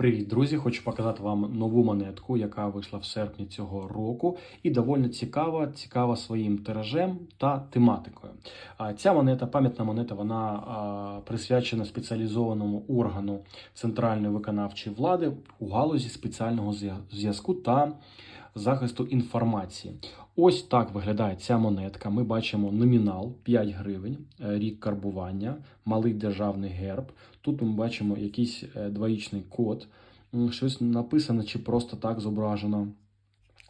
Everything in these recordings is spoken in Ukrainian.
Привіт, друзі! Хочу показати вам нову монетку, яка вийшла в серпні цього року, і доволі цікава, цікава своїм тиражем та тематикою. Ця монета, пам'ятна монета, вона присвячена спеціалізованому органу центральної виконавчої влади у галузі спеціального зв'язку та захисту інформації. Ось так виглядає ця монетка. Ми бачимо номінал 5 гривень, е, рік карбування, малий державний герб. Тут ми бачимо якийсь е, двоїчний код, щось написано чи просто так зображено.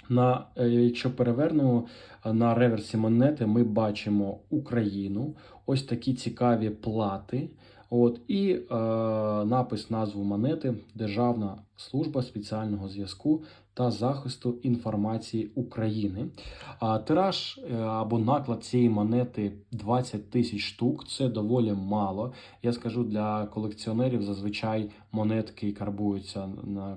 На, е, якщо перевернемо на реверсі монети, ми бачимо Україну, ось такі цікаві плати. От, і е, напис назву монети Державна служба спеціального зв'язку та захисту інформації України. Тираж е, або наклад цієї монети 20 тисяч штук. Це доволі мало. Я скажу для колекціонерів зазвичай монетки карбуються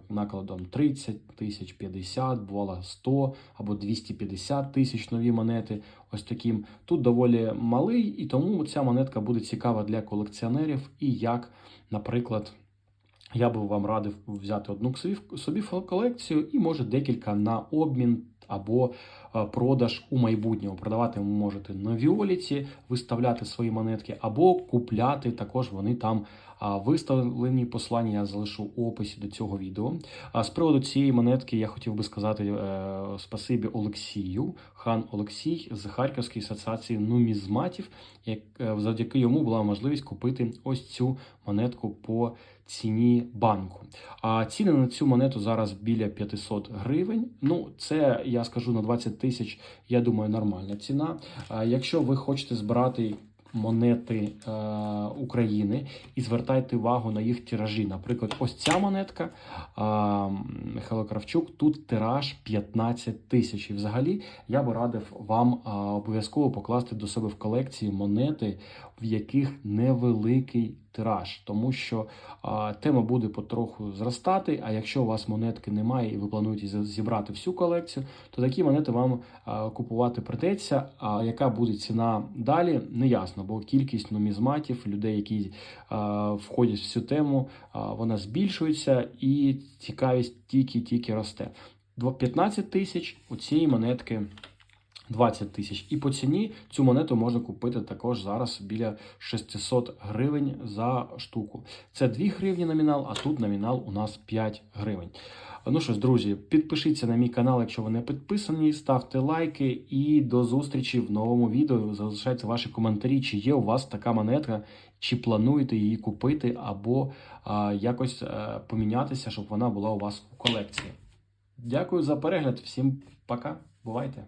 накладом 30 тисяч, 50, бувало 100 або 250 тисяч нові монети. Ось таким. Тут доволі малий, і тому ця монетка буде цікава для колекціонерів. І як, наприклад, я би вам радив взяти одну собі, в колекцію і може декілька на обмін або е, продаж у майбутньому. Продавати ви можете на Віоліці, виставляти свої монетки, або купляти. Також вони там виставлені. Посилання я залишу у описі до цього відео. А з приводу цієї монетки я хотів би сказати е, спасибі Олексію, хан Олексій з Харківської асоціації нумізматів, як е, завдяки йому була можливість купити ось цю монетку по ціні банку. А ціни на цю монету зараз біля 500 гривень. Ну, це я скажу на 20 тисяч. Я думаю, нормальна ціна. А якщо ви хочете збирати монети е, України і звертайте увагу на їх тиражі. Наприклад, ось ця монетка е, Михайло Кравчук. Тут тираж 15 тисяч. І взагалі я би радив вам е, обов'язково покласти до себе в колекції монети, в яких невеликий тираж, тому що а, тема буде потроху зростати. А якщо у вас монетки немає і ви плануєте зібрати всю колекцію, то такі монети вам а, купувати придеться. А яка буде ціна далі, не ясно, бо кількість нумізматів, людей, які а, входять в цю тему, а, вона збільшується і цікавість тільки-тільки росте. 15 тисяч у цієї монетки. 20 тисяч. І по ціні цю монету можна купити також зараз біля 600 гривень за штуку. Це 2 гривні номінал, а тут номінал у нас 5 гривень. Ну що ж, друзі, підпишіться на мій канал, якщо ви не підписані, ставте лайки і до зустрічі в новому відео. Залишайте ваші коментарі, чи є у вас така монетка, чи плануєте її купити, або а, якось а, помінятися, щоб вона була у вас у колекції. Дякую за перегляд. Всім пока. Бувайте!